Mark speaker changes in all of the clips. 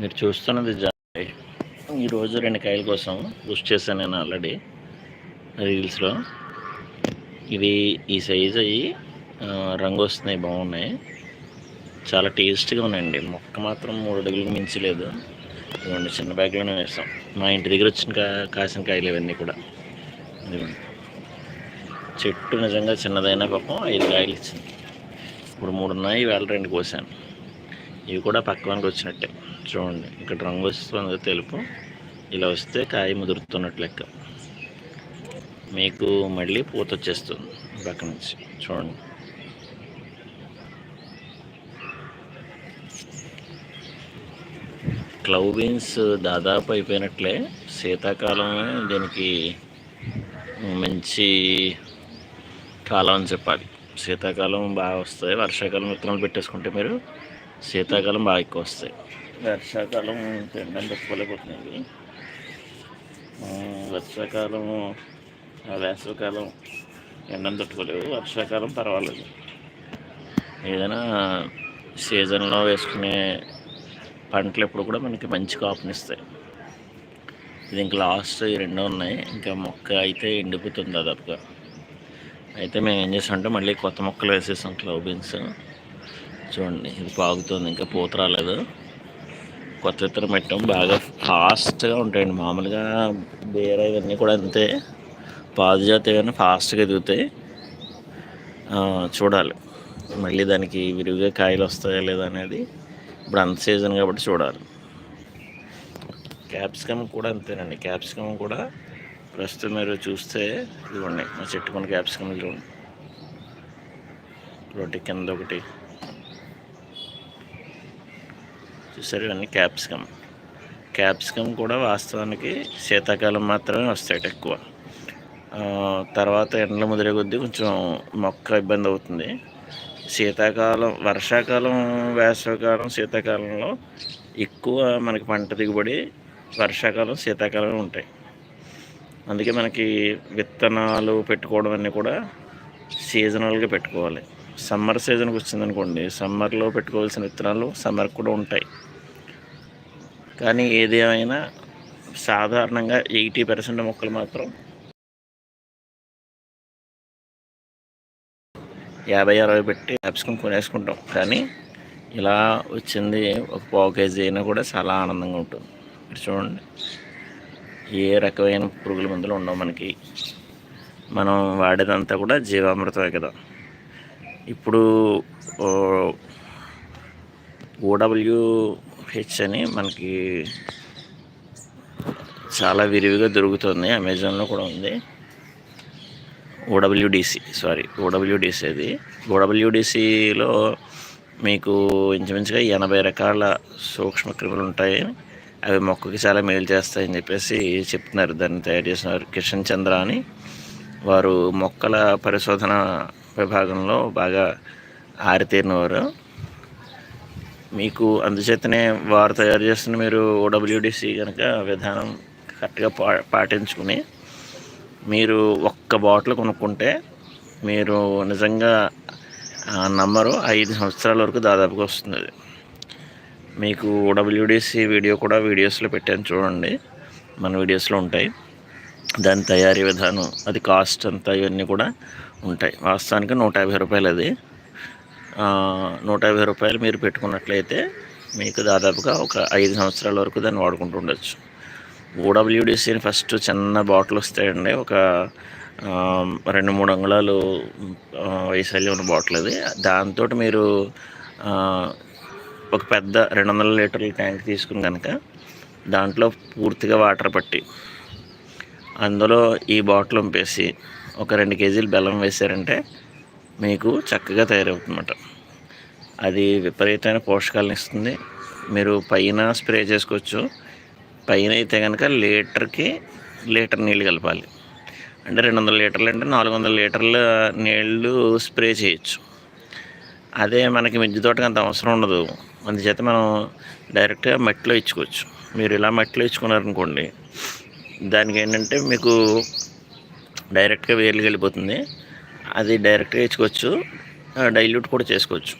Speaker 1: మీరు చూస్తున్నది జాయ్. ఈరోజు రెండు కాయల కోసం బుష్ చేశాను నేను ఆల్రెడీ రీల్స్లో. ఇవి ఈ సైజ్ అయ్యి రంగు వస్తున్నాయి బాగున్నాయి. చాలా టేస్ట్గా ఉన్నాయండి. మొక్క మాత్రం మూడు అడుగులకు మించి లేదు. చిన్న బ్యాగ్లోనే వేస్తాం మా ఇంటి దగ్గర వచ్చిన కా కాసిన కాయలు ఇవన్నీ కూడా. ఇదిగోండి. చెట్టు నిజంగా చిన్నదైనా పాపం ఐదు కాయలు ఇచ్చింది. ఇప్పుడు మూడు ఉన్నాయి వేల రెండు కోసాను. ఇవి కూడా పక్కవానికి వచ్చినట్టే. చూడండి. ఇక్కడ రంగు వస్తుంది తెలుపు. ఇలా వస్తే కాయ ముదురుతున్నట్టు లెక్క. మీకు మళ్ళీ పూత వచ్చేస్తుంది పక్క నుంచి. చూడండి. క్లౌ బీన్స్ దాదాపు అయిపోయినట్లే. శీతాకాలం దీనికి మంచి కాలం అని చెప్పాలి. శీతాకాలం బాగా వస్తాయి. వర్షాకాలం విత్తనాలు పెట్టేసుకుంటే మీరు శీతాకాలం బాగా ఎక్కువ వస్తాయి. వర్షాకాలం తినడం తక్కువలేకపోతున్నాయి వర్షాకాలము వర్షాకాలం వేసవికాలం ఎండం తట్టుకోలేవు వర్షాకాలం పర్వాలేదు. ఏదైనా సీజన్లో వేసుకునే పంటలు ఎప్పుడు కూడా మనకి మంచి కాపునిస్తాయి ఇది ఇంకా లాస్ట్ ఈ రెండు ఉన్నాయి. ఇంకా మొక్క అయితే ఎండిపోతుంది దాదాపుగా. అయితే మేము ఏం చేసామంటే మళ్ళీ కొత్త మొక్కలు వేసేసాం. క్లవ్ బీన్స్ చూడండి ఇది పాగుతుంది. ఇంకా పూత రాలేదు. కొత్త విత్తనం పెట్టాం బాగా ఫాస్ట్గా ఉంటాయండి. మామూలుగా బీర ఇవన్నీ కూడా అంతే. పాదు జాతి కానీ ఫాస్ట్గా ఎదుగుతాయి చూడాలి. మళ్ళీ దానికి విరివిగా కాయలు వస్తాయా లేదా అనేది ఇప్పుడు అంత సీజన్ కాబట్టి చూడాలి. క్యాప్సికమ్ కూడా అంతేనండి. క్యాప్సికమ్ కూడా ప్రస్తుతం మీరు చూస్తే ఇదిగోండి మా చెట్టుకున్న క్యాప్సికమ్ చూడండి ఒకటి కింద ఒకటి. చూసారు ఇవన్నీ క్యాప్సికమ్ క్యాప్సికమ్ కూడా వాస్తవానికి శీతాకాలం మాత్రమే వస్తాయి ఎక్కువ. తర్వాత ఎండలు ముదిరే కొద్దీ కొంచెం మొక్క ఇబ్బంది అవుతుంది. శీతాకాలం వర్షాకాలం వేసవికాలం శీతాకాలంలో ఎక్కువ మనకి పంట దిగుబడి వర్షాకాలం శీతాకాలం ఉంటాయి. అందుకే మనకి విత్తనాలు పెట్టుకోవడం అన్నీ కూడా సీజనల్గా పెట్టుకోవాలి. సమ్మర్ సీజన్కి వచ్చిందనుకోండి సమ్మర్లో పెట్టుకోవాల్సిన విత్తనాలు సమ్మర్కి కూడా ఉంటాయి. కానీ ఏదేమైనా సాధారణంగా ఎయిటీ పర్సెంట్ మొక్కలు మాత్రం యాభై అరవై పెట్టి క్యాప్సికమ్ కొనేసుకుంటాం. కానీ ఇలా వచ్చింది ఒక పావు కేజీ అయినా కూడా చాలా ఆనందంగా ఉంటుంది. మీరు చూడండి. ఏ రకమైన పురుగుల మందులు ఉండవు మనకి. మనం వాడేదంతా కూడా జీవామృతమే కదా. ఇప్పుడు ఓడబ్ల్యూ హెచ్ అని మనకి చాలా విరివిగా దొరుకుతుంది. అమెజాన్లో కూడా ఉంది. ఓడబ్ల్యూడిసి సారీ ఓడబ్ల్యూడిసి అది. ఓడబ్ల్యూడిసిలో మీకు ఇంచుమించుగా ఎనభై రకాల సూక్ష్మ క్రిములు ఉంటాయి. అవి మొక్కకి చాలా మేలు చేస్తాయని చెప్పేసి చెప్తున్నారు. దాన్ని తయారు చేసిన కిషన్ చంద్ర అని. వారు మొక్కల పరిశోధన విభాగంలో బాగా ఆరితేరినవారు మీకు అందుచేతనే వారు తయారు చేస్తున్న మీరు ఓడబ్ల్యూడిసి కనుక విధానం కరెక్ట్గా పా పాటించుకుని మీరు ఒక్క బాటిల్ కొనుక్కుంటే మీరు నిజంగా ఆ, నమ్మరు. ఐదు సంవత్సరాల వరకు దాదాపుగా వస్తుంది అది. మీకు ఓడబ్ల్యూడిసి వీడియో కూడా వీడియోస్లో పెట్టాను చూడండి. మన వీడియోస్లో ఉంటాయి. దాని తయారీ విధానం అది కాస్ట్ అంతా ఇవన్నీ కూడా ఉంటాయి. వాస్తవానికి నూట యాభై రూపాయలు అది నూట యాభై రూపాయలు మీరు పెట్టుకున్నట్లయితే మీకు దాదాపుగా ఒక ఐదు సంవత్సరాల వరకు దాన్ని వాడుకుంటూ ఉండొచ్చు. ఓడబ్ల్యూడిసిని ఫస్ట్ చిన్న బాటిల్ వస్తాయండి. ఒక రెండు మూడు అంగుళాలు వైశాల్యం ఉన్న బాటిల్ అది. దాంతో మీరు ఒక పెద్ద రెండు వందల లీటర్ల ట్యాంక్ తీసుకుని కనుక దాంట్లో పూర్తిగా వాటర్ పట్టి అందులో ఈ బాటిల్ ఉంపేసి ఒక రెండు కేజీలు బెల్లం వేసారంటే మీకు చక్కగా తయారవుతుందన్నమాట. అది విపరీతమైన పోషకాలను ఇస్తుంది. మీరు పైన స్ప్రే చేసుకోవచ్చు. పైన అయితే కనుక లీటర్కి లీటర్ నీళ్ళు కలపాలి. అంటే రెండు వందల లీటర్లు అంటే నాలుగు వందల లీటర్ల నీళ్ళు స్ప్రే చేయొచ్చు. అదే మనకి మిద్దె తోటకి అంత అవసరం ఉండదు. అందుచేత మనం డైరెక్ట్గా మట్టిలో ఇచ్చుకోవచ్చు. మీరు ఇలా మట్టిలో ఇచ్చుకున్నారనుకోండి దానికి ఏంటంటే మీకు డైరెక్ట్గా వేర్లు వెళ్ళిపోతుంది అది డైరెక్ట్గా ఇచ్చుకోవచ్చు డైల్యూట్ కూడా చేసుకోవచ్చు.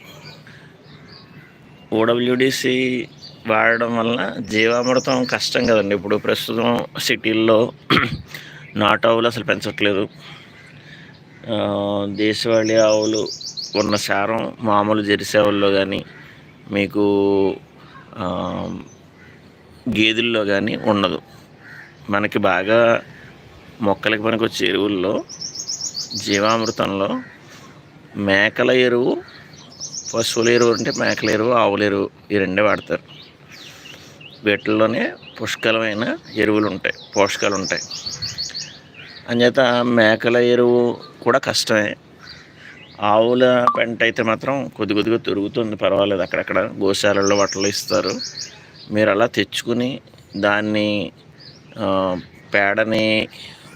Speaker 1: ఓడబ్ల్యూడిసి వాడడం వలన జీవామృతం కష్టం కదండి. ఇప్పుడు ప్రస్తుతం సిటీల్లో నాటు ఆవులు అసలు పెంచట్లేదు. దేశవాళీ ఆవులు ఉన్న సారం మామూలు జెర్సీ ఆవుల్లో కానీ మీకు గేదెల్లో కానీ ఉండదు. మనకి బాగా మొక్కలకి పనికి వచ్చే ఎరువుల్లో జీవామృతంలో మేకల ఎరువు పశువుల ఎరువు అంటే మేకల ఎరువు ఆవుల ఎరువు ఈ రెండే వాడతారు. వీటిల్లోనే పుష్కలమైన ఎరువులు ఉంటాయి పోషకాలు ఉంటాయి అంచేత మేకల ఎరువు కూడా కష్టమే. ఆవుల పెంట అయితే మాత్రం కొద్ది కొద్దిగా దొరుకుతుంది పర్వాలేదు. అక్కడక్కడ గోశాలలో వాటిలో ఇస్తారు. మీరు అలా తెచ్చుకుని దాన్ని పేడని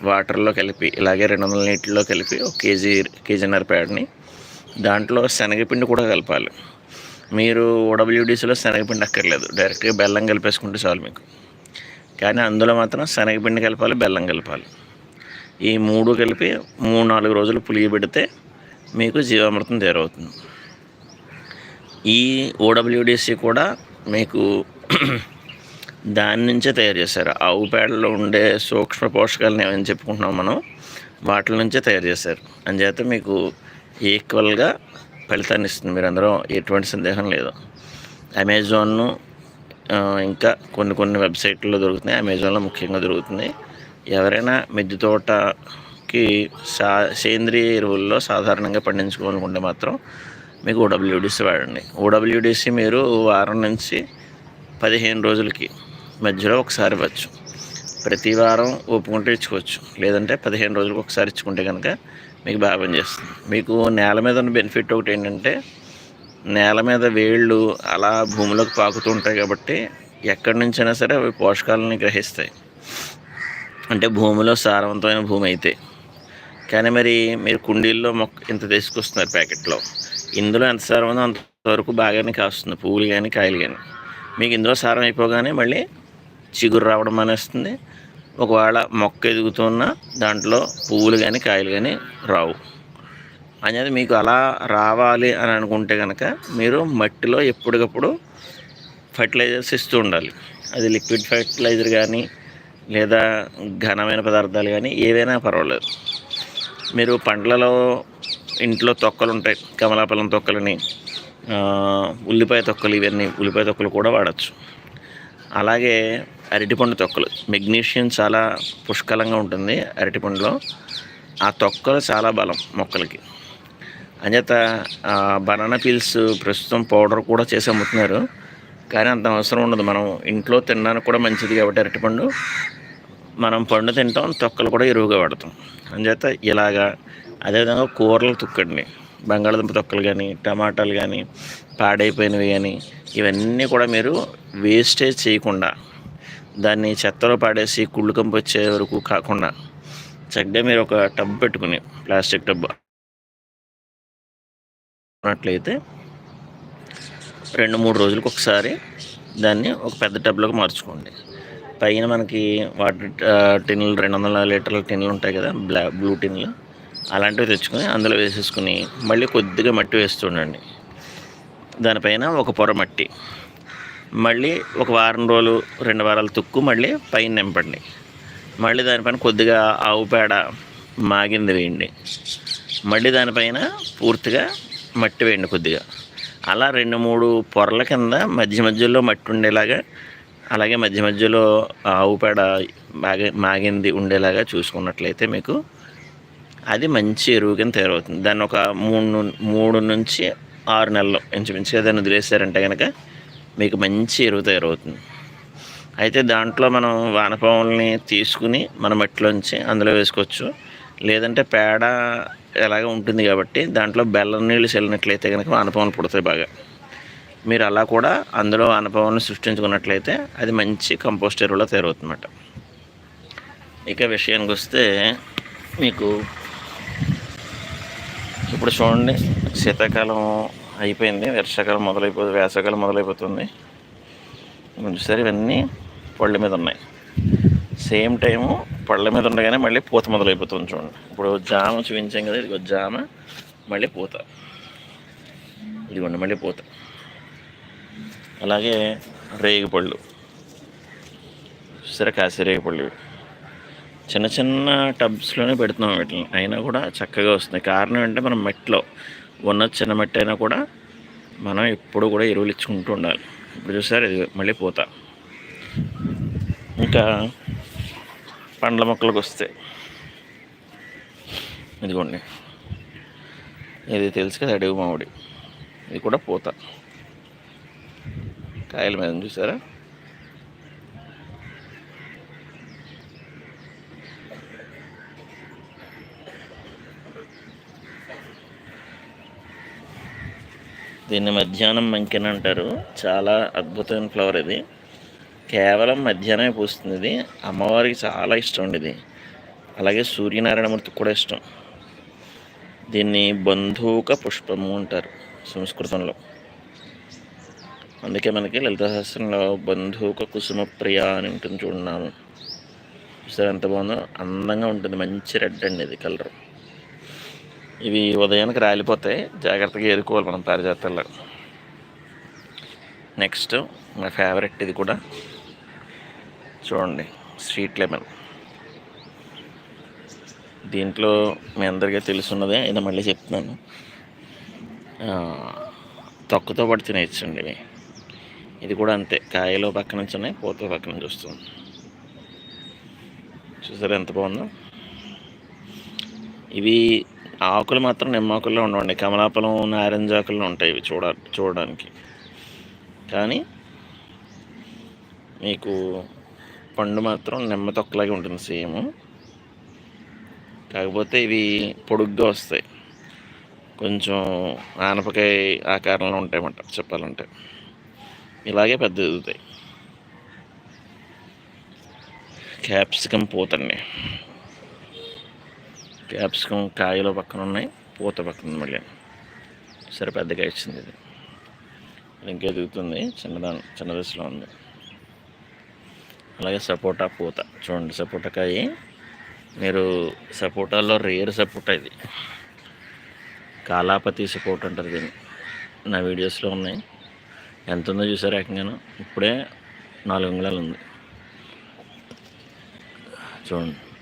Speaker 1: వాటర్లో కలిపి ఇలాగే రెండు వందల నీటిలో కలిపి ఒక కేజీ కేజీన్నర ప్యాడ్ని. దాంట్లో శనగపిండి కూడా కలపాలి. మీరు ఓడబ్ల్యూడీసీలో శనగపిండి అక్కర్లేదు. డైరెక్ట్గా బెల్లం కలిపేసుకుంటే చాలు మీకు. కానీ అందులో మాత్రం శనగపిండి కలపాలి బెల్లం కలపాలి. ఈ మూడు కలిపి మూడు నాలుగు రోజులు పులియబెడితే మీకు జీవామృతం తయారవుతుంది. ఈ ఓడబ్ల్యూడిసి కూడా మీకు దాని నుంచే తయారు చేశారు. ఆవు పేడలో ఉండే సూక్ష్మ పోషకాలను ఏమని చెప్పుకుంటున్నాం మనం వాటి నుంచే తయారు చేశారు. అంచేత మీకు ఈక్వల్గా ఫలితాన్ని ఇస్తుంది. మీరు అందరూ ఎటువంటి సందేహం లేదు. అమెజాన్ను ఇంకా కొన్ని కొన్ని వెబ్సైట్లో దొరుకుతున్నాయి. అమెజాన్లో ముఖ్యంగా దొరుకుతుంది ఎవరైనా మిద్దె తోటకి సా సేంద్రియ ఎరువుల్లో సాధారణంగా పండించుకోవాలనుకుంటే మాత్రం మీకు ఓడబ్ల్యూడిసి వాడండి. ఓడబ్ల్యూడిసి మీరు వారం నుంచి పదిహేను రోజులకి మధ్యలో ఒకసారి ఇవ్వచ్చు ప్రతి వారం ఒప్పుకుంటే ఇచ్చుకోవచ్చు. లేదంటే పదిహేను రోజులకు ఒకసారి ఇచ్చుకుంటే కనుక మీకు బాగా పనిచేస్తుంది మీకు నేల మీద ఉన్న బెనిఫిట్ ఒకటి ఏంటంటే నేల మీద వేళ్ళు అలా భూమిలోకి పాకుతూ ఉంటాయి కాబట్టి ఎక్కడి నుంచైనా సరే అవి పోషకాలని గ్రహిస్తాయి. అంటే భూమిలో సారవంతమైన భూమి అయితే. కానీ మరి మీరు కుండీల్లో మొక్క ఇంత తీసుకొస్తున్నారు ప్యాకెట్లో. ఇందులో ఎంత సారం ఉందో అంతవరకు బాగానే కాస్తుంది. పువ్వులు కానీ కాయలు కానీ మీకు ఇందులో సారం అయిపోగానే మళ్ళీ చిగురు రావడం అనేస్తుంది ఒకవేళ మొక్క ఎదుగుతున్న దాంట్లో పువ్వులు కానీ కాయలు కానీ రావు. అనేది మీకు అలా రావాలి అని అనుకుంటే కనుక మీరు మట్టిలో ఎప్పటికప్పుడు ఫర్టిలైజర్స్ ఇస్తూ ఉండాలి. అది లిక్విడ్ ఫర్టిలైజర్ కానీ లేదా ఘనమైన పదార్థాలు కానీ ఏవైనా పర్వాలేదు. మీరు పండ్లలో ఇంట్లో తొక్కలు ఉంటాయి. కమలాపలం తొక్కలని ఉల్లిపాయ తొక్కలు ఇవన్నీ ఉల్లిపాయ తొక్కలు కూడా వాడచ్చు. అలాగే అరటిపండు తొక్కలు. మెగ్నీషియం చాలా పుష్కలంగా ఉంటుంది అరటిపండులో. ఆ తొక్కలు చాలా బలం మొక్కలకి. అంచేత బనానా పీల్స్ ప్రస్తుతం పౌడర్ కూడా చేసి అమ్ముతున్నారు. కానీ అంత అవసరం ఉండదు. మనం ఇంట్లో తినడానికి కూడా మంచిది కాబట్టి అరటిపండు. మనం పండు తింటాం తొక్కలు కూడా ఎరువుగా వాడతాం. అంచేత ఇలాగా అదేవిధంగా కూరలు తొక్కండి బంగాళదుంప తొక్కలు కానీ టమాటాలు కానీ పాడైపోయినవి కానీ ఇవన్నీ కూడా మీరు వేస్టేజ్ చేయకుండా దాన్ని చెత్తలో పాడేసి కుళ్ళు కంపు వచ్చే వరకు కాకుండా చక్కగా మీరు ఒక టబ్ పెట్టుకుని ప్లాస్టిక్ టబ్ ఉన్నట్లయితే రెండు మూడు రోజులకు ఒకసారి దాన్ని ఒక పెద్ద టబ్లోకి మార్చుకోండి. పైన మనకి వాటర్ టిన్లు రెండు వందల లీటర్ల టిన్లు ఉంటాయి కదా బ్లా బ్లూ టిన్లు అలాంటివి తెచ్చుకొని అందులో వేసేసుకుని మళ్ళీ కొద్దిగా మట్టి వేస్తుండండి దానిపైన ఒక పొర మట్టి మళ్ళీ ఒక వారం రోజులు రెండు వారాలు తుక్కు మళ్ళీ పైన నింపండి. మళ్ళీ దానిపైన కొద్దిగా ఆవు పేడ మాగింది వేయండి. మళ్ళీ దానిపైన పూర్తిగా మట్టి వేయండి కొద్దిగా. అలా రెండు మూడు పొరల కింద మధ్య మధ్యలో మట్టి ఉండేలాగా అలాగే మధ్య మధ్యలో ఆవు పేడ బాగా మాగింది ఉండేలాగా చూసుకున్నట్లయితే మీకు అది మంచి ఎరువు కింద తయారవుతుంది. దాన్ని ఒక మూడు మూడు నుంచి ఆరు నెలలు ఇంచుమించుగా దాన్ని వదిలేసారంటే కనుక మీకు మంచి ఎరువు తయారవుతుంది అయితే దాంట్లో మనం వానపాములని తీసుకుని మన మట్టిలోంచి అందులో వేసుకోవచ్చు. లేదంటే పేడ ఎలాగ ఉంటుంది కాబట్టి దాంట్లో బెల్లం నీళ్ళు చల్లినట్లయితే కనుక వానపాములు పుడతాయి బాగా. మీరు అలా కూడా అందులో వానపాములను సృష్టించుకున్నట్లయితే అది మంచి కంపోస్ట్ ఎరువులో తయారవుతుందన్నమాట. ఇక విషయానికి వస్తే మీకు ఇప్పుడు చూడండి శీతాకాలం అయిపోయింది. వర్షాకాలం మొదలైపోతుంది వేసవికాలం మొదలైపోతుంది. సరే ఇవన్నీ పళ్ళ మీద ఉన్నాయి. సేమ్ టైము పళ్ళ మీద ఉండగానే మళ్ళీ పూత మొదలైపోతుంది చూడండి. ఇప్పుడు జామ చూపించాం కదా ఇదిగో జామ మళ్ళీ పూత. ఇదిగోండి మళ్ళీ పూత. అలాగే రేగిపళ్ళు. సరే కాసే రేగిపళ్ళు? చిన్న చిన్న టబ్స్లోనే పెడుతున్నాం వీటిని. అయినా కూడా చక్కగా వస్తున్నాయి. కారణం ఏంటంటే మనం మెట్లో ఉన్న చిన్న మట్టి అయినా కూడా మనం ఎప్పుడు కూడా ఎరువులు ఇచ్చుకుంటూ ఉండాలి. ఇప్పుడు చూసారు ఇది మళ్ళీ పోతా. ఇంకా పండ్ల మొక్కలకు వస్తే ఇదిగోండి. ఇది తెలుసు కదా అడవి మామిడి. ఇది కూడా పూత. కాయల మీద చూసారా? దీన్ని మధ్యాహ్నం మంకెన్ అంటారు. చాలా అద్భుతమైన ఫ్లవర్ ఇది. కేవలం మధ్యాహ్నమే పూస్తుంది ఇది. అమ్మవారికి చాలా ఇష్టం అండి ఇది. అలాగే సూర్యనారాయణమూర్తికి కూడా ఇష్టం. దీన్ని బంధూక పుష్పము అంటారు సంస్కృతంలో. అందుకే మనకి లలితహాస్త్రంలో బంధూక కుసుమ ప్రియ అని ఉంటుంది చూడన్నాము సరే ఎంత బాగుందో? అందంగా ఉంటుంది. మంచి రెడ్ అండి ఇది కలర్. ఇవి ఉదయానికి రాలిపోతాయి జాగ్రత్తగా ఏరుకోవాలి మనం పారిజాతల్లో. నెక్స్ట్ మా ఫేవరెట్ ఇది కూడా. చూడండి స్వీట్ లెమన్ దీంట్లో మీ అందరికీ తెలుసున్నదే ఇది మళ్ళీ చెప్తున్నాను. తొక్కతో పాటు తినేయచ్చండి ఇవి. ఇది కూడా అంతే కాయలో పక్క నుంచి ఉన్నాయి పూత పక్క నుంచి వస్తుంది చూసారా ఎంత బాగుందో? ఇవి ఆకులు మాత్రం నిమ్మాకుల్లో ఉండవండి. కమలాపలం నారింజ ఆకుల్లో ఉంటాయి ఇవి చూడ చూడడానికి. కానీ మీకు పండు మాత్రం నిమ్మ తొక్కలాగే ఉంటుంది సేమ్. కాకపోతే ఇవి పొడుగ్గా వస్తాయి. కొంచెం ఆనపకాయ ఆకారంలో ఉంటాయన్నమాట చెప్పాలంటే. ఇలాగే పెద్ద ఎదుగుతాయి. క్యాప్సికమ్ పోతండి. క్యాప్సికమ్ కాయలు పక్కన ఉన్నాయి పూత పక్కన మళ్ళీ. సరే పెద్దగా ఇచ్చింది ఇది. ఇంకా ఎదుగుతుంది చిన్నదా చిన్న దశలో ఉంది. అలాగే సపోటా పూత. చూడండి సపోటా కాయ. మీరు సపోటాలో రేర్ సపోటా ఇది. కాలాపతి సపోర్ట్ అంటారు దీన్ని. నా వీడియోస్లో ఉన్నాయి. ఎంత ఉందో చూసారు ఏకంగాను ఇప్పుడే నాలుగు అంగుళాలు ఉంది. చూడండి.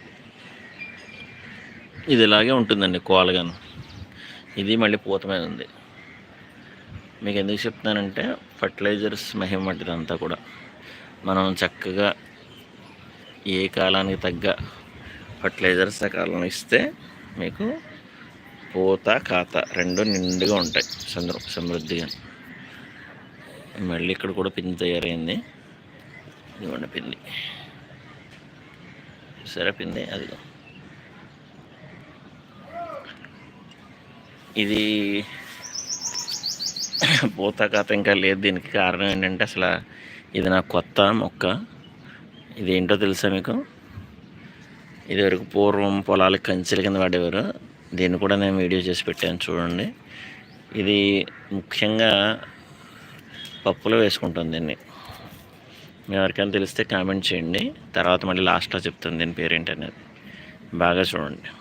Speaker 1: ఇది ఇలాగే ఉంటుందండి కోలగాను. ఇది మళ్ళీ పూత మీద ఉంది. మీకు ఎందుకు చెప్తున్నానంటే ఫర్టిలైజర్స్ మహిమ వంటిదంతా కూడా మనం చక్కగా ఏ కాలానికి తగ్గ ఫర్టిలైజర్స్ సకాలంలో ఇస్తే మీకు పూత ఖాత రెండు నిండుగా ఉంటాయి సంద్ర సమృద్ధిగా. మళ్ళీ ఇక్కడ కూడా పిండి తయారైంది. ఇదిగోండి పిండి. సరే పిండి? అదిగో. ఇది పూత ఇంకా లేదు. దీనికి కారణం ఏంటంటే అసలు ఇది నా కొత్త మొక్క. ఇది ఏంటో తెలుసా మీకు? ఇది వరకు పూర్వం పొలాలకు కంచెల కింద వాడేవారు దీన్ని కూడా నేను వీడియో చేసి పెట్టాను చూడండి. ఇది ముఖ్యంగా పప్పులో వేసుకుంటాను దీన్ని. మీ ఎవరికైనా తెలిస్తే కామెంట్ చేయండి. తర్వాత మళ్ళీ లాస్ట్లో చెప్తాను దీని పేరేంటనేది. బాగా చూడండి.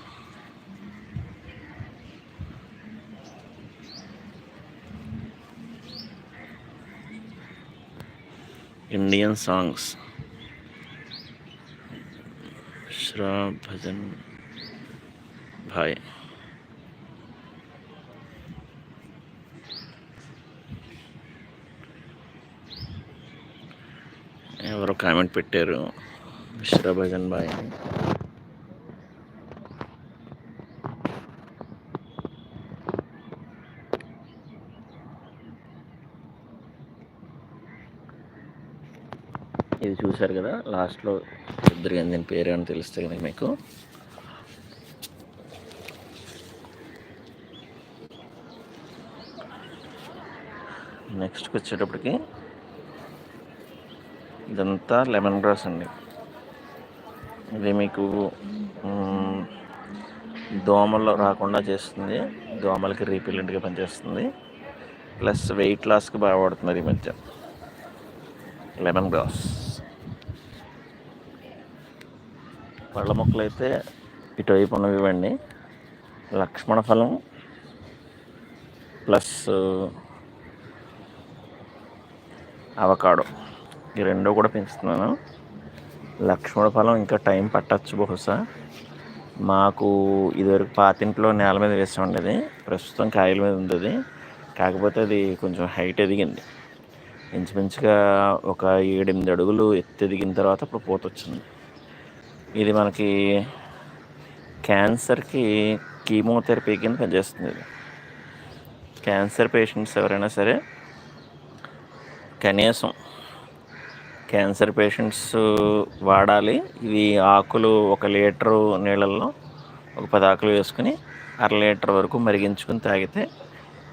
Speaker 1: ఇండియన్ సాంగ్స్ శ్రా భజన్ భాయ్ ఎవరో కామెంట్ పెట్టారు. మిశ్రా భజన్ భాయ్ అని ఇది చూశారు కదా లాస్ట్లో ఇద్దరు దీని పేరు అని తెలుస్తుంది కనుక మీకు. నెక్స్ట్కి వచ్చేటప్పటికి ఇదంతా లెమన్ గ్రాస్ అండి. ఇది మీకు దోమలు రాకుండా చేస్తుంది. దోమలకి రీపిల్లెంట్గా పనిచేస్తుంది. ప్లస్ వెయిట్ లాస్కి బాగా పడుతుంది ఈ మధ్య. Lemon grass. పళ్ళ మొక్కలు అయితే ఇటువైపు ఉన్నవి ఇవ్వండి లక్ష్మణ ఫలం ప్లస్ అవకాడో. ఈ రెండో కూడా పెంచుతున్నాను. లక్ష్మణ ఫలం ఇంకా టైం పట్టచ్చు బహుశా. మాకు ఇదివరకు పాతింట్లో నేల మీద వేసి ఉండేది ప్రస్తుతం కాయల మీద ఉంది కాకపోతే అది కొంచెం హైట్ ఎదిగింది. ఇంచుమించుగా ఒక ఏడెనిమిది అడుగులు ఎత్తు ఎదిగిన తర్వాత ఇప్పుడు పూత వచ్చింది ఇది మనకి క్యాన్సర్కి కీమోథెరపీ కింద పనిచేస్తుంది ఇది. క్యాన్సర్ పేషెంట్స్ ఎవరైనా సరే కనీసం క్యాన్సర్ పేషెంట్స్ వాడాలి. ఇది ఆకులు ఒక లీటరు నీళ్ళల్లో ఒక పది ఆకులు వేసుకుని అర లీటర్ వరకు మరిగించుకుని తాగితే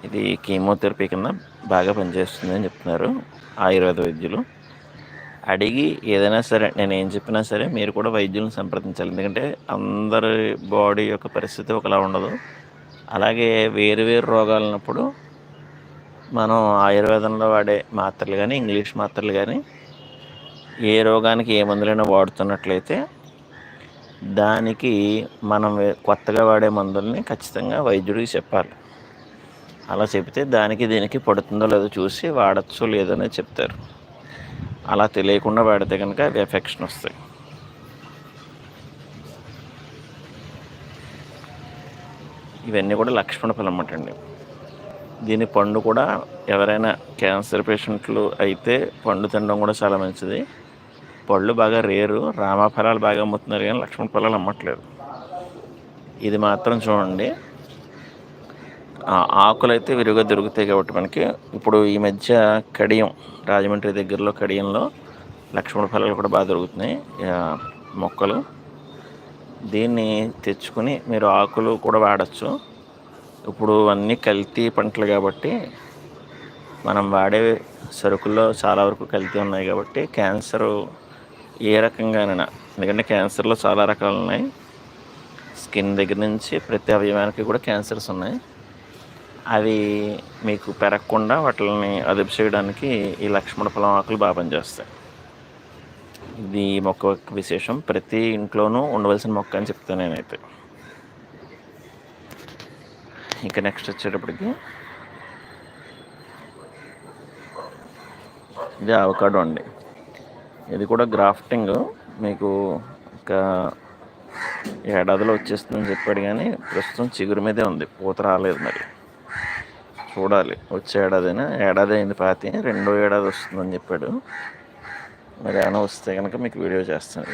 Speaker 1: ఇది కీమోథెరపీ కింద బాగా పనిచేస్తుంది అని చెప్తున్నారు ఆయుర్వేద వైద్యులు. అడిగి ఏదైనా సరే నేను ఏం చెప్పినా సరే మీరు కూడా వైద్యులను సంప్రదించాలి. ఎందుకంటే అందరి బాడీ యొక్క పరిస్థితి ఒకలా ఉండదు. అలాగే వేరు వేరు రోగాలు ఉన్నప్పుడు మనం ఆయుర్వేదంలో వాడే మాత్రలు కానీ ఇంగ్లీష్ మాత్రలు కానీ ఏ రోగానికి ఏ మందులైనా వాడుతున్నట్లయితే దానికి మనం కొత్తగా వాడే మందుల్ని ఖచ్చితంగా వైద్యుడికి చెప్పాలి. అలా చెప్తే దానికి దీనికి పడుతుందో లేదో చూసి వాడచ్చు లేదనే చెప్తారు. అలా తెలియకుండా వాడితే కనుక అవి ఎఫెక్షన్ వస్తాయి ఇవన్నీ కూడా లక్ష్మణ ఫలం అండి దీని పండు కూడా ఎవరైనా క్యాన్సర్ పేషెంట్లు అయితే పండు తినడం కూడా చాలా మంచిది. పళ్ళు బాగా రేరు రామఫలాలు బాగా అమ్ముతున్నారు కానీ లక్ష్మణ ఫలాలు అమ్మట్లేదు. ఇది మాత్రం చూడండి. ఆకులు అయితే విరిగా దొరుకుతాయి కాబట్టి మనకి. ఇప్పుడు ఈ మధ్య కడియం రాజమండ్రి దగ్గరలో కడియంలో లక్ష్మణ ఫలాలు కూడా బాగా దొరుకుతున్నాయి. మొక్కలు. దీన్ని తెచ్చుకుని మీరు ఆకులు కూడా వాడచ్చు. ఇప్పుడు అన్నీ కల్తీ పంటలు కాబట్టి మనం వాడే సరుకుల్లో చాలా వరకు కల్తీ ఉన్నాయి కాబట్టి క్యాన్సర్ ఏ రకంగానైనా ఎందుకంటే క్యాన్సర్లో చాలా రకాలు ఉన్నాయి. స్కిన్ దగ్గర నుంచి ప్రతి అవయవానికి కూడా క్యాన్సర్స్ ఉన్నాయి. అవి మీకు పెరగకుండా వాటిని అదుపు చేయడానికి ఈ లక్ష్మణ ఫలం ఆకులు బాగా పనిచేస్తాయి. ఇది మొక్క విశేషం. ప్రతి ఇంట్లోనూ ఉండవలసిన మొక్క అని చెప్తాను నేనైతే. ఇంకా నెక్స్ట్ వచ్చేటప్పటికి ఇది అవకాడో అండి. ఇది కూడా గ్రాఫ్టింగ్ మీకు ఒక ఏడాదిలో వచ్చేస్తుందని చెప్పాడు కానీ ప్రస్తుతం చిగురు మీదే ఉంది. పూత రాలేదు మరి. చూడాలి. వచ్చే ఏడాదైనా ఏడాది అయింది పాతి రెండో ఏడాది వస్తుందని చెప్పాడు. మరి ఏమైనా వస్తే కనుక మీకు వీడియో చేస్తాను.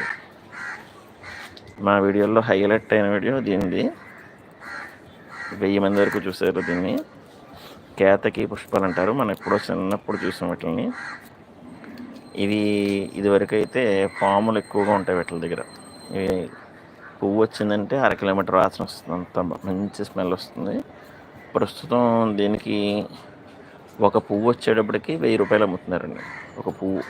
Speaker 1: మా వీడియోలో హైలైట్ అయిన వీడియో దీనిది. వెయ్యి మంది వరకు చూసారు దీన్ని. కేతకి పుష్పాలు అంటారు. మనం ఎప్పుడో చిన్నప్పుడు చూసాం వీటిని ఇది ఇదివరకు అయితే పాములు ఎక్కువగా ఉంటాయి వీటి దగ్గర. ఇవి పువ్వు వచ్చిందంటే అర కిలోమీటర్ వాసన వస్తుంది. అంత మంచి స్మెల్ వస్తుంది. ప్రస్తుతం దీనికి ఒక పువ్వు వచ్చేటప్పటికి వెయ్యి రూపాయలు అమ్ముతున్నారండి. ఒక పువ్వు.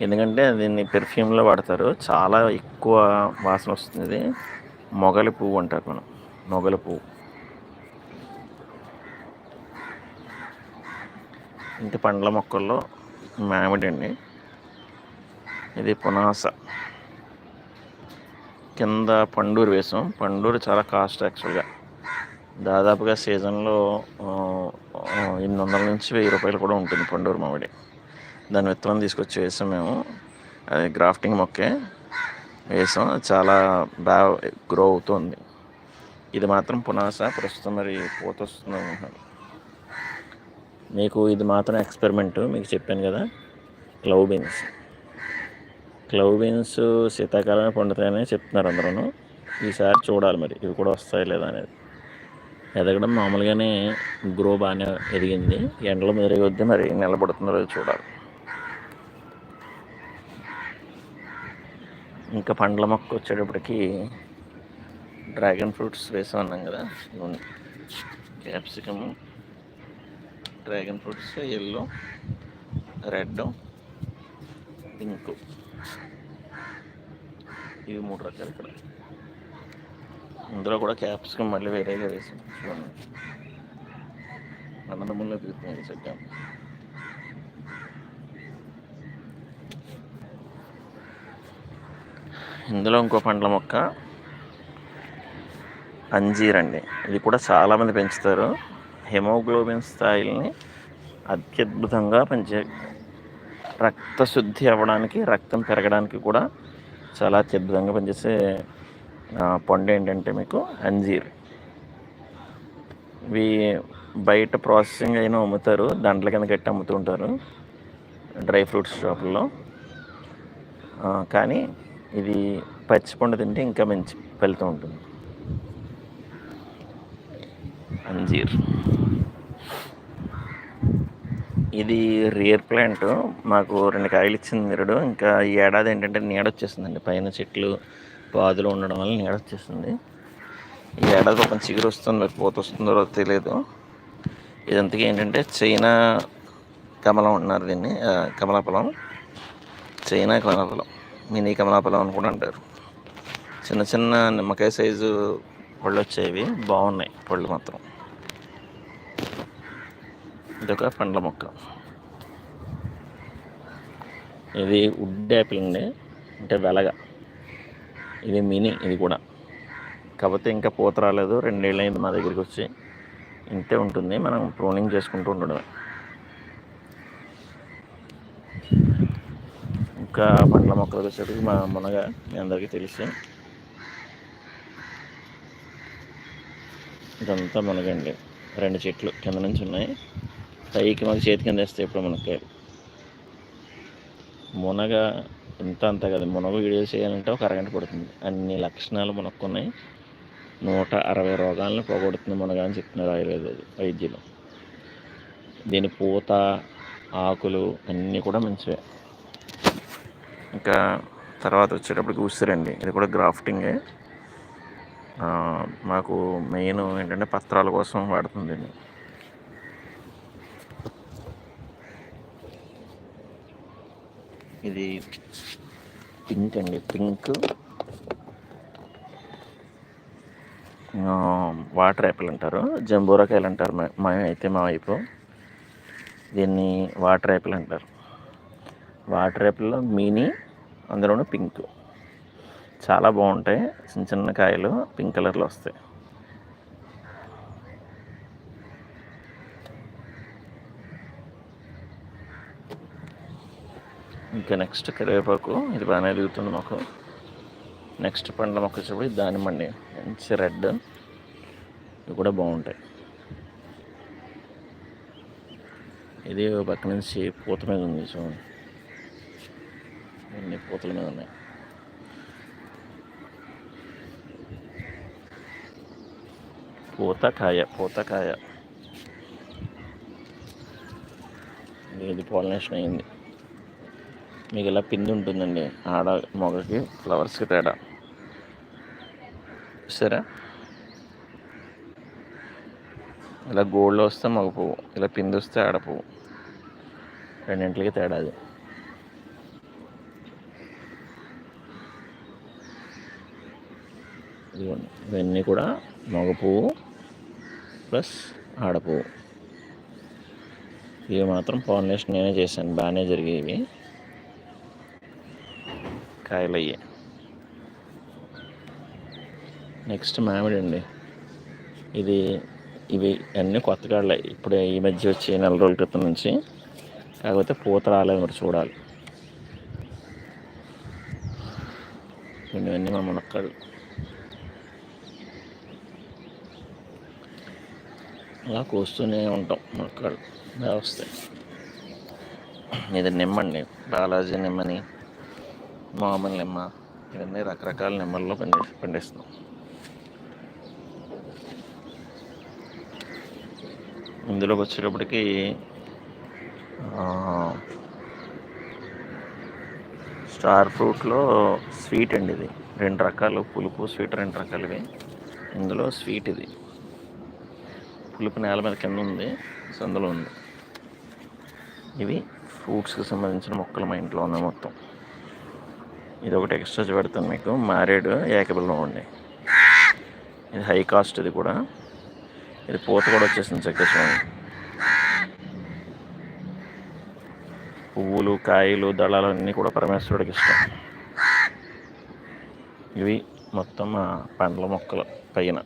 Speaker 1: ఎందుకంటే దీన్ని పెర్ఫ్యూమ్లో వాడతారు. చాలా ఎక్కువ వాసన వస్తుంది మొగలి పువ్వు అంటారు మనం. మొగలి పువ్వు. ఇంటి పండ్ల మొక్కల్లో మామిడి అండి ఇది పునాస. కింద పండూరు వేసాం. పండూరు చాలా కాస్ట్ యాక్చువల్గా దాదాపుగా సీజన్లో ఎనిమిది వందల నుంచి వెయ్యి రూపాయలు కూడా ఉంటుంది పండూరు మామిడి. దాని విత్తనం తీసుకొచ్చి వేసాం మేము. అది గ్రాఫ్టింగ్ మొక్కే వేసాం. చాలా బాగా గ్రో అవుతుంది. ఇది మాత్రం పునాస ప్రస్తుతం మరి పూత వస్తుంది మీకు ఇది మాత్రం ఎక్స్పెరిమెంట్ మీకు చెప్పాను కదా క్లవ్ బీన్స్ క్లవ్ బీన్స్ శీతాకాలమే పండుతాయని చెప్తున్నారు అందరూ ఈసారి చూడాలి మరి ఇవి కూడా వస్తాయి లేదా అనేది. ఎదగడం మామూలుగానే గ్రో బాగానే ఎదిగింది. ఎండలో మెరుగొద్ది మరి నిలబడుతున్నారో చూడాలి. ఇంకా పండ్ల మొక్క వచ్చేటప్పటికి డ్రాగన్ ఫ్రూట్స్ వేసి ఉన్నాం కదా capsicum dragon fruits yellow red pink. ఇవి మూడు రకాలు ఇక్కడ. ఇందులో కూడా క్యాప్సికమ్ మళ్ళీ వేరేగా వేసాం. చూడండి అన్నదమ్ముల్లో తీసుకుని చెప్పాము ఇందులో ఇంకో పండ్ల మొక్క అంజీర్ అండి. ఇది కూడా చాలామంది పెంచుతారు. హెమోగ్లోబిన్ స్థాయిల్ని అత్యద్భుతంగా పెంచే రక్తశుద్ధి అవ్వడానికి రక్తం పెరగడానికి కూడా చాలా అత్యద్భుతంగా పనిచేసే పండు ఏంటంటే మీకు అంజీర్. ఇవి బయట ప్రాసెసింగ్ అయినా అమ్ముతారు దండల కింద కట్టి అమ్ముతూ ఉంటారు డ్రై ఫ్రూట్స్ షాపుల్లో. కానీ ఇది పచ్చిపండు తింటే ఇంకా మంచి ఫలితం ఉంటుంది. అంజీర్. ఇది రియర్ ప్లాంట్. మాకు రెండు కాయలు ఇచ్చింది నిరుడు ఇంకా ఈ ఏడాది ఏంటంటే నీడ వచ్చేసిందండి. పైన చెట్లు బాధలో ఉండడం వల్ల నీడ వచ్చేస్తుంది ఈ ఏడాది ఒక చిగురు వస్తుందో పోత వస్తుందో తెలియదు ఇదంతకీ ఏంటంటే చైనా కమలం ఉన్నారు దీన్ని. కమలాపలం. చైనా కమలాపలం. మినీ కమలాపలం అని కూడా అంటారు. చిన్న చిన్న నిమ్మకాయ సైజు పళ్ళు వచ్చేవి. బాగున్నాయి పళ్ళు మాత్రం. ఇదొక పండ్ల మొక్క. ఇది వుడ్ యాపిల్ అండి. అంటే వెలగ. ఇది మినీ ఇది కూడా. కాకపోతే ఇంకా పూత రాలేదు. రెండేళ్ళు అయింది మా దగ్గరికి వచ్చి. ఇంతే ఉంటుంది. మనం ప్రూనింగ్ చేసుకుంటూ ఉండడమే. ఇంకా పండ్ల మొక్కలు వచ్చేసరికి మా మునగ మీ అందరికీ తెలిసి. ఇదంతా మునగండి. రెండు చెట్లు కింద నుంచి ఉన్నాయి. పైకి మాకు చేతి కింద వేస్తే ఇప్పుడు మునక్కాయలు. మునగ ఇంత అంత కదా. మునగ వీడియో చేయాలంటే ఒక అరగంట పడుతుంది. అన్ని లక్షణాలు మునక్కున్నాయి. నూట అరవై రోగాలను పోగొడుతుంది మునగ అని చెప్తున్నారు ఆయుర్వేద వైద్యులు. దీని పూత ఆకులు అన్నీ కూడా మంచివే. ఇంకా తర్వాత వచ్చేటప్పటికి ఉసిరండి ఇది కూడా గ్రాఫ్టింగే. మాకు మెయిన్ ఏంటంటే పత్రాల కోసం వాడుతుంది ఇది పింక్ అండి పింక్. వాటర్ యాపిల్ అంటారు జంబూరకాయలు అంటారు మేము అయితే మా వైపు. దీన్ని వాటర్ యాపిల్ అంటారు. వాటర్ యాపిల్లో మినీ అందులోనూ పింక్. చాలా బాగుంటాయి చిన్న చిన్న కాయలు పింక్ కలర్లో వస్తాయి. ఇంకా నెక్స్ట్ కరివేపాకు ఇది బాగానే ఎదుగుతుంది మాకు. నెక్స్ట్ పండ్ల మొక్క చూపి దానిమ్మండి. మంచి రెడ్. ఇవి కూడా బాగుంటాయి. ఇది పక్క నుంచి పూత మీద ఉంది చూడండి. అన్ని పూతల మీద ఉన్నాయి. పూతకాయ పూతకాయ. ఇది పాలినేషన్ అయింది. మీకు ఇలా పిండి ఉంటుందండి ఆడ మొగకి ఫ్లవర్స్కి తేడా. సరే ఇలా గోల్డ్ వస్తే మగ పువ్వు ఇలా పిండి వస్తే ఆడ పువ్వు. రెండింటికి తేడా అది. ఇవన్నీ కూడా మగ పువ్వు ప్లస్ ఆడపువ్వు ఇవి మాత్రం పాలినేషన్ నేనే చేశాను బాగానే జరిగేవి. కాయలయ్యే. నెక్స్ట్ మామిడి అండి ఇది ఇవి అన్నీ కొత్త కాళ్ళే ఇప్పుడు ఈ మధ్య వచ్చి నెల రోజుల క్రితం నుంచి. కాకపోతే పూత రాలేదు మరి చూడాలి. ఇవన్నీ మా మునక్కాడు అలా కోస్తూనే ఉంటాం మునక్కాడు వస్తాయి. ఇది నిమ్మండి. బాలాజీ నిమ్మని. మామూలు నిమ్మ. ఇవన్నీ రకరకాల నిమ్మల్లో పండి పండిస్తున్నాం. ఇందులోకి వచ్చేటప్పటికి స్టార్ ఫ్రూట్లో స్వీట్ అండి ఇది. రెండు రకాలు పులుపు స్వీట్ రెండు రకాలు ఇందులో స్వీట్ ఇది. పులుపు నేల మీద కింద ఉంది సందులో ఉంది. ఇవి ఫ్రూట్స్కి సంబంధించిన మొక్కలు మా ఇంట్లో ఉన్నాయి మొత్తం. ఇది ఒకటి ఎక్స్ట్రా పెడతాను మీకు. మారేడు ఏకబిల్లం ఉండి. ఇది హై కాస్ట్ ఇది కూడా. ఇది పూత కూడా వచ్చేసింది చక్కగా పువ్వులు కాయలు దళాలు అన్నీ కూడా పరమేశ్వరుడికి ఇష్టం. ఇవి మొత్తం పండ్ల మొక్కలు పైన.